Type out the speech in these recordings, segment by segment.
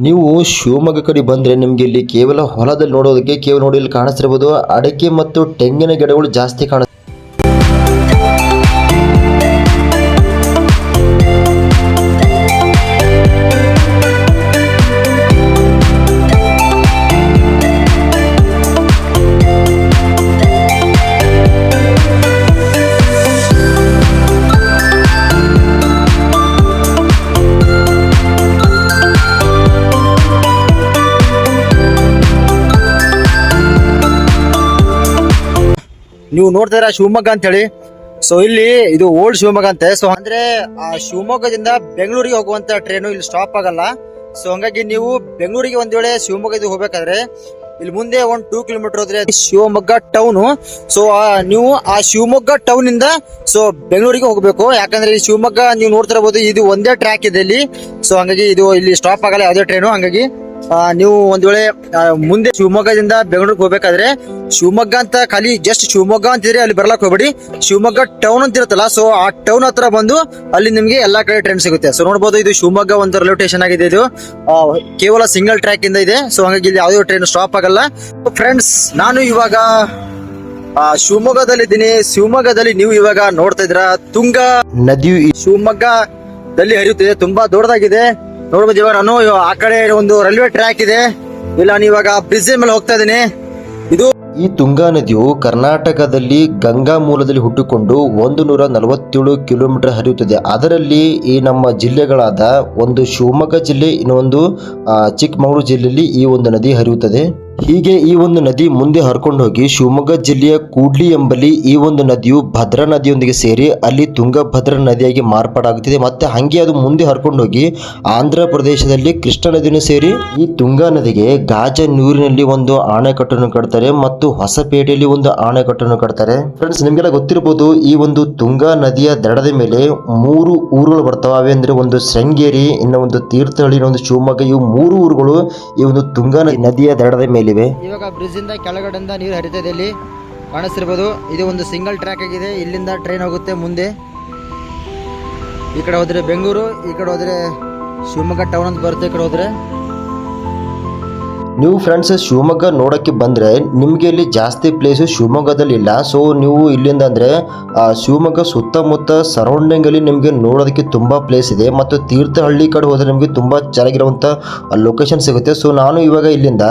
ನೀವು ಶಿವಮೊಗ್ಗ ಕಡೆ ಬಂದರೆ ನಿಮಗೆ ಇಲ್ಲಿ ಕೇವಲ ಹೊಲದಲ್ಲಿ ನೋಡೋದಕ್ಕೆ ಕೇವಲ ನೋಡಿ ಇಲ್ಲಿ ಕಾಣಿಸ್ತಿರ್ಬೋದು. ಅಡಿಕೆ ಮತ್ತು ತೆಂಗಿನ ಗಿಡಗಳು ಜಾಸ್ತಿ ಕಾಣ ನೀವು ನೋಡ್ತಾ ಶಿವಮೊಗ್ಗ ಅಂತ ಹೇಳಿ ಸೊ ಇಲ್ಲಿ ಇದು ಓಲ್ಡ್ ಶಿವಮೊಗ್ಗ ಅಂತೆ. ಸೊ ಅಂದ್ರೆ ಆ ಶಿವಮೊಗ್ಗದಿಂದ ಬೆಂಗಳೂರಿಗೆ ಹೋಗುವಂತ ಟ್ರೈನು ಇಲ್ಲಿ ಸ್ಟಾಪ್ ಆಗಲ್ಲ. ಸೊ ಹಂಗಾಗಿ ನೀವು ಬೆಂಗಳೂರಿಗೆ ಒಂದ್ ವೇಳೆ ಶಿವಮೊಗ್ಗದ ಹೋಗ್ಬೇಕಾದ್ರೆ ಇಲ್ಲಿ ಮುಂದೆ ಒಂದ್ ಟೂ ಕಿಲೋಮೀಟರ್ ಹೋದ್ರೆ ಶಿವಮೊಗ್ಗ ಟೌನ್ ಸೊ ನೀವು ಆ ಶಿವಮೊಗ್ಗ ಟೌನ್ ಇಂದ ಸೊ ಬೆಂಗಳೂರಿಗೆ ಹೋಗ್ಬೇಕು. ಯಾಕಂದ್ರೆ ಈ ಶಿವಮೊಗ್ಗ ನೀವು ನೋಡ್ತಿರಬಹುದು ಇದು ಒಂದೇ ಟ್ರ್ಯಾಕ್ ಇದೆ ಇಲ್ಲಿ. ಸೊ ಹಂಗಾಗಿ ಇದು ಇಲ್ಲಿ ಸ್ಟಾಪ್ ಆಗಲ್ಲ, ಯಾವುದೇ ಟ್ರೈನು ಹಂಗಾಗಿ ನೀವು ಒಂದ್ ವೇಳೆ ಮುಂದೆ ಶಿವಮೊಗ್ಗದಿಂದ ಬೆಂಗಳೂರಿಗೆ ಹೋಗ್ಬೇಕಾದ್ರೆ ಶಿವಮೊಗ್ಗ ಅಂತ ಖಾಲಿ ಜಸ್ಟ್ ಶಿವಮೊಗ್ಗ ಅಂತಿದ್ರೆ ಅಲ್ಲಿ ಬರ್ಲಾಕ್ ಹೋಗ್ಬೇಡಿ. ಶಿವಮೊಗ್ಗ ಟೌನ್ ಅಂತ ಇರುತ್ತಲ್ಲ ಸೊ ಆ ಟೌನ್ ಹತ್ರ ಬಂದು ಅಲ್ಲಿ ನಿಮ್ಗೆ ಎಲ್ಲಾ ಕಡೆ ಟ್ರೈನ್ ಸಿಗುತ್ತೆ. ಸೊ ನೋಡಬಹುದು ಇದು ಶಿವಮೊಗ್ಗ ಒಂದು ರೈಲ್ವೆ ಸ್ಟೇಷನ್ ಆಗಿದೆ ಇದು. ಕೇವಲ ಸಿಂಗಲ್ ಟ್ರ್ಯಾಕ್ ಇಂದ ಇದೆ. ಸೊ ಹಂಗಾಗಿ ಇಲ್ಲಿ ಯಾವುದೇ ಟ್ರೈನ್ ಸ್ಟಾಪ್ ಆಗಲ್ಲ. ಫ್ರೆಂಡ್ಸ್ ನಾನು ಇವಾಗ ಆ, ಶಿವಮೊಗ್ಗದಲ್ಲಿದ್ದೀನಿ. ಶಿವಮೊಗ್ಗದಲ್ಲಿ ನೀವು ಇವಾಗ ನೋಡ್ತಾ ಇದ್ರ ತುಂಗ. ನದಿ ಶಿವಮೊಗ್ಗದಲ್ಲಿ ಹರಿಯುತ್ತಿದೆ ತುಂಬಾ ದೊಡ್ಡದಾಗಿದೆ. ನೋಡ್ಬೋದು ಇವಾಗ ನಾನು ಆ ಕಡೆ ಒಂದು ರೈಲ್ವೆ ಟ್ರ್ಯಾಕ್ ಇದೆ. ಇಲ್ಲ, ನಾನು ಇವಾಗ ಬ್ರಿಡ್ಜ್ ಮೇಲೆ ಹೋಗ್ತಾ ಇದ್ದೀನಿ. ಇದು ಈ ತುಂಗಾ ನದಿಯು ಕರ್ನಾಟಕದಲ್ಲಿ ಗಂಗಾ ಮೂಲದಲ್ಲಿ ಹುಟ್ಟಿಕೊಂಡು ಒಂದು ನೂರ ನಲವತ್ತೇಳು ಕಿಲೋಮೀಟರ್ ಹರಿಯುತ್ತದೆ. ಅದರಲ್ಲಿ ಈ ನಮ್ಮ ಜಿಲ್ಲೆಗಳಾದ ಒಂದು ಶಿವಮೊಗ್ಗ ಜಿಲ್ಲೆ, ಇನ್ನೊಂದು ಚಿಕ್ಕಮಗಳೂರು ಜಿಲ್ಲೆಯಲ್ಲಿ ಈ ಒಂದು ನದಿ ಹರಿಯುತ್ತದೆ. ಹೀಗೆ ಈ ಒಂದು ನದಿ ಮುಂದೆ ಹರ್ಕೊಂಡು ಹೋಗಿ ಶಿವಮೊಗ್ಗ ಜಿಲ್ಲೆಯ ಕೂಡ್ಲಿ ಎಂಬಲ್ಲಿ ಈ ಒಂದು ನದಿಯು ಭದ್ರಾ ನದಿಯೊಂದಿಗೆ ಸೇರಿ ಅಲ್ಲಿ ತುಂಗಭದ್ರಾ ನದಿಯಾಗಿ ಮಾರ್ಪಾಡಾಗುತ್ತಿದೆ. ಮತ್ತೆ ಹಂಗೆ ಅದು ಮುಂದೆ ಹರ್ಕೊಂಡು ಹೋಗಿ ಆಂಧ್ರ ಪ್ರದೇಶದಲ್ಲಿ ಕೃಷ್ಣ ನದಿನೂ ಸೇರಿ ಈ ತುಂಗಾ ನದಿಗೆ ಗಾಜನೂರಿನಲ್ಲಿ ಒಂದು ಆಣೆಕಟ್ಟನ್ನು ಕಟ್ತಾರೆ ಮತ್ತು ಹೊಸಪೇಟೆಯಲ್ಲಿ ಒಂದು ಆಣೆಕಟ್ಟನ್ನು ಕಟ್ತಾರೆ. ಫ್ರೆಂಡ್ಸ್, ನಿಮಗೆಲ್ಲ ಗೊತ್ತಿರಬಹುದು ಈ ಒಂದು ತುಂಗಾ ನದಿಯ ದಡದ ಮೇಲೆ ಮೂರು ಊರುಗಳು ಬರ್ತಾವೆ. ಅಂದ್ರೆ ಒಂದು ಶೃಂಗೇರಿ ಇನ್ನೊಂದು ಒಂದು ತೀರ್ಥಹಳ್ಳಿ, ಇನ್ನೊಂದು ಶಿವಮೊಗ್ಗ. ಇವು ಮೂರು ಊರುಗಳು ಈ ಒಂದು ತುಂಗಾ ನದಿಯ ದಡದ ಇವಾಗ ಬ್ರಿಡ್ಜ್ ಇಂದ ಕೆಳಗಡೆ ನೀರು ಹರಿತಾ ಇದೆ ಇಲ್ಲಿ. ಕಾಣಿಸ್ತಿರ್ಬೋದು. ಇದು ಒಂದು ಸಿಂಗಲ್ ಟ್ರ್ಯಾಕ್ ಆಗಿದೆ. ಇಲ್ಲಿಂದ ಟ್ರೈನ್ ಹೋಗುತ್ತೆ ಮುಂದೆ. ಈ ಕಡೆ ಹೋದ್ರೆ ಬೆಂಗಳೂರು, ಈ ಕಡೆ ಹೋದ್ರೆ ಶಿವಮೊಗ್ಗ ಟೌನ್ ಅಂತ ಬರುತ್ತೆ ಈ ಕಡೆ ಹೋದ್ರೆ. ನೀವು ಫ್ರೆಂಡ್ಸ್ ಶಿವಮೊಗ್ಗ ನೋಡೋಕ್ಕೆ ಬಂದರೆ ನಿಮಗೆ ಇಲ್ಲಿ ಜಾಸ್ತಿ ಪ್ಲೇಸು ಶಿವಮೊಗ್ಗದಲ್ಲಿ ಇಲ್ಲ ಸೊ ನೀವು ಇಲ್ಲಿಂದ ಅಂದರೆ ಶಿವಮೊಗ್ಗ ಸುತ್ತಮುತ್ತ ಸರೌಂಡಿಂಗಲ್ಲಿ ನಿಮಗೆ ನೋಡೋದಕ್ಕೆ ತುಂಬ ಪ್ಲೇಸ್ ಇದೆ. ಮತ್ತು ತೀರ್ಥಹಳ್ಳಿ ಕಡೆ ಹೋದರೆ ನಿಮಗೆ ತುಂಬ ಚೆನ್ನಾಗಿರುವಂಥ ಲೊಕೇಶನ್ ಸಿಗುತ್ತೆ. ಸೊ ನಾನು ಇವಾಗ ಇಲ್ಲಿಂದ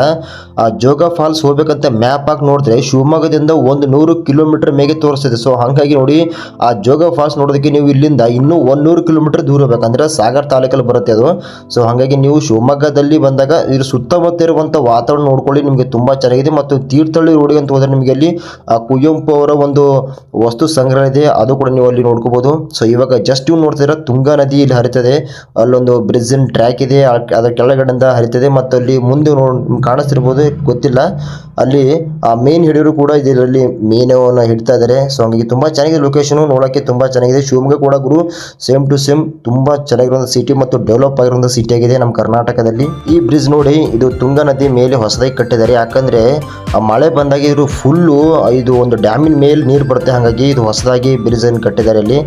ಜೋಗ ಫಾಲ್ಸ್ ಹೋಗ್ಬೇಕಂತ ಮ್ಯಾಪ್ ಹಾಕಿ ನೋಡಿದ್ರೆ ಶಿವಮೊಗ್ಗದಿಂದ ಒಂದು ನೂರು ಕಿಲೋಮೀಟರ್ ಮೇಲೆ ತೋರಿಸ್ತಿದೆ. ಸೊ ಹಾಗಾಗಿ ನೋಡಿ, ಆ, ಜೋಗ ಫಾಲ್ಸ್ ನೋಡೋದಕ್ಕೆ ನೀವು ಇಲ್ಲಿಂದ ಇನ್ನೂ ಒಂದು ನೂರು ಕಿಲೋಮೀಟರ್ ದೂರ ಹೋಗ್ಬೇಕಂದ್ರೆ ಸಾಗರ್ ತಾಲೂಕಲ್ಲಿ ಬರುತ್ತೆ ಅದು. ಸೊ ಹಾಗಾಗಿ ನೀವು ಶಿವಮೊಗ್ಗದಲ್ಲಿ ಬಂದಾಗ ಇದ್ರ ಸುತ್ತಮುತ್ತ ಇರುವಂಥ ವಾತಾವರಣ ನೋಡ್ಕೊಳ್ಳಿ. ನಿಮಗೆ ತುಂಬ ಚೆನ್ನಾಗಿದೆ. ಮತ್ತು ತೀರ್ಥಹಳ್ಳಿ ರೋಡಿಗೆ ಅಂತ ಹೋದರೆ ನಿಮಗೆ ಅಲ್ಲಿ ಕುವೆಂಪು ಅವರ ಒಂದು ವಸ್ತು ಸಂಗ್ರಹ ಇದೆ. ಅದು ಕೂಡ ನೀವು ಅಲ್ಲಿ ನೋಡ್ಕೋಬಹುದು ಸೊ ಇವಾಗ ಜಸ್ಟ್ ನೀವು ನೋಡ್ತಿದ್ರೆ ತುಂಗಾ ನದಿ ಇಲ್ಲಿ ಹರಿತದೆ. ಅಲ್ಲೊಂದು ಬ್ರಿಡ್ಜಿನ ಟ್ರ್ಯಾಕ್ ಇದೆ. ಅದರ ಕೆಳಗಡೆಯಿಂದ ಹರಿತದೆ. ಮತ್ತು ಅಲ್ಲಿ ಮುಂದೆ ಕಾಣಿಸ್ತಿರ್ಬೋದು. ಗೊತ್ತಿಲ್ಲ. ಅಲ್ಲಿ, ಆ ಮೇನ್ ಹಿಡಿಯೋರು ಕೂಡ ಇದರಲ್ಲಿ ಮೀನವನ್ನು ಹಿಡ್ತಾ ಇದ್ದಾರೆ. ಸೊ ಹಂಗಾಗಿ ತುಂಬ ಚೆನ್ನಾಗಿದೆ ಲೊಕೇಶನ್ ನೋಡೋಕ್ಕೆ ತುಂಬ ಚೆನ್ನಾಗಿದೆ. ಶಿವಮೊಗ್ಗ ಕೂಡ ಗುರು ಸೇಮ್ ಟು ಸೇಮ್ ತುಂಬ ಚೆನ್ನಾಗಿರುವಂಥ ಸಿಟಿ ಮತ್ತು ಡೆವಲಪ್ ಆಗಿರುವಂಥ ಸಿಟಿ ಆಗಿದೆ ನಮ್ಮ ಕರ್ನಾಟಕದಲ್ಲಿ. ಈ ಬ್ರಿಡ್ಜ್ ನೋಡಿ, ಇದು ತುಂಗಾ ನದಿ ಮೇಲೆ ಹೊಸದಾಗಿ ಕಟ್ಟಿದ್ದಾರೆ. ಯಾಕಂದರೆ, ಆ ಮಳೆ ಬಂದಾಗ ಇರೋ ಫುಲ್ಲು ಇದು ಒಂದು ಡ್ಯಾಮಿನ ಮೇಲೆ ನೀರು ಬರುತ್ತೆ. ಹಾಗಾಗಿ ಇದು ಹೊಸದಾಗಿ ಬ್ರಿಡ್ಜನ್ನು ಕಟ್ಟಿದ್ದಾರೆ ಅಲ್ಲಿ.